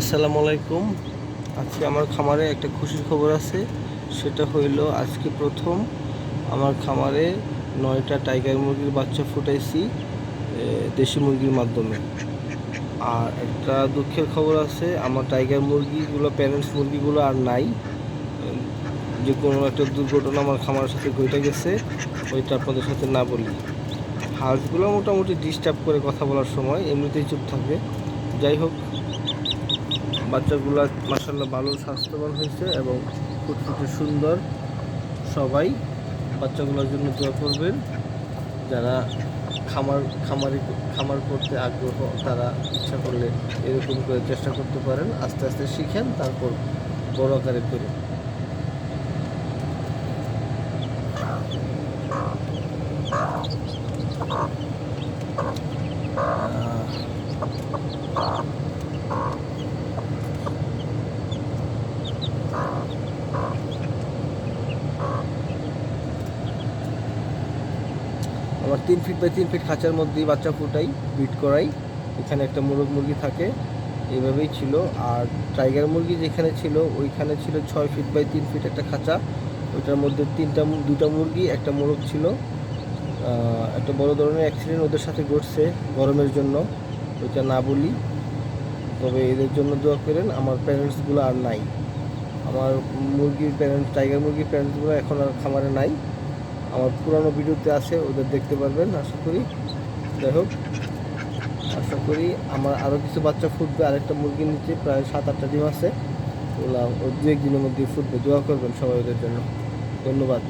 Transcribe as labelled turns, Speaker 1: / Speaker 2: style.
Speaker 1: আসসালামু আলাইকুম। আজকে আমার খামারে একটা খুশির খবর আছে। সেটা হইল আজকে প্রথম আমার খামারে নয়টা টাইগার মুরগির বাচ্চা ফুটাইছি দেশি মুরগির মাধ্যমে। আর একটা দুঃখের খবর আছে, আমার টাইগার মুরগিগুলো, প্যারেন্টস মুরগিগুলো আর নাই। যে কোনো একটা দুর্ঘটনা আমার খামারের সাথে ঘটে গেছে, ওইটা আপনাদের সাথে না বলি। হাঁসগুলো মোটামুটি ডিস্টার্ব করে কথা বলার সময়, এমনিতেই চুপ থাকবে যাই হোক বাচ্চাগুলো মার্শাল্লাহ ভালো, স্বাস্থ্যবান হয়েছে এবং ফুটফুটে সুন্দর। সবাই বাচ্চাগুলোর জন্য দোয়া করবেন। যারা খামার, খামারি, খামার করতে আগ্রহ, তারা ইচ্ছা করলে এরকম করে চেষ্টা করতে পারেন। আস্তে আস্তে শিখেন, তারপর বড় আকারে করে আমার তিন ফিট বাই তিন ফিট খাঁচার মধ্যেই বাচ্চা ফুটাই বিট করাই। এখানে একটা মুরগ মুরগি থাকে, এইভাবেই ছিল। আর টাইগার মুরগি যেখানে ছিল, ওইখানে ছিল ছয় ফিট বাই তিন ফিট একটা খাঁচা। ওইটার মধ্যে তিনটা দুটা মুরগি, একটা মোরগ ছিল। একটা বড় ধরনের অ্যাক্সিডেন্ট ওদের সাথে ঘটছে গরমের জন্য, ওইটা না বলি। তবে এদের জন্য দোয়া করেন, আমার প্যারেন্টসগুলো আর নাই। আমার মুরগির প্যারেন্টস টাইগার মুরগির প্যারেন্টসগুলো এখন আর খামারে নাই। আমার পুরানো ভিডিওতে আছে, ওদের দেখতে পারবেন, আশা করি। যাই হোক, আশা করি আমার আরও কিছু বাচ্চা ফুটবে, আরেকটা মুরগির নিচে প্রায় সাত আটটা ডিম আছে। ওগুলো দু একদিনের মধ্যে ফুটবে, দোয়া করবেন সবাই ওদের জন্য। ধন্যবাদ।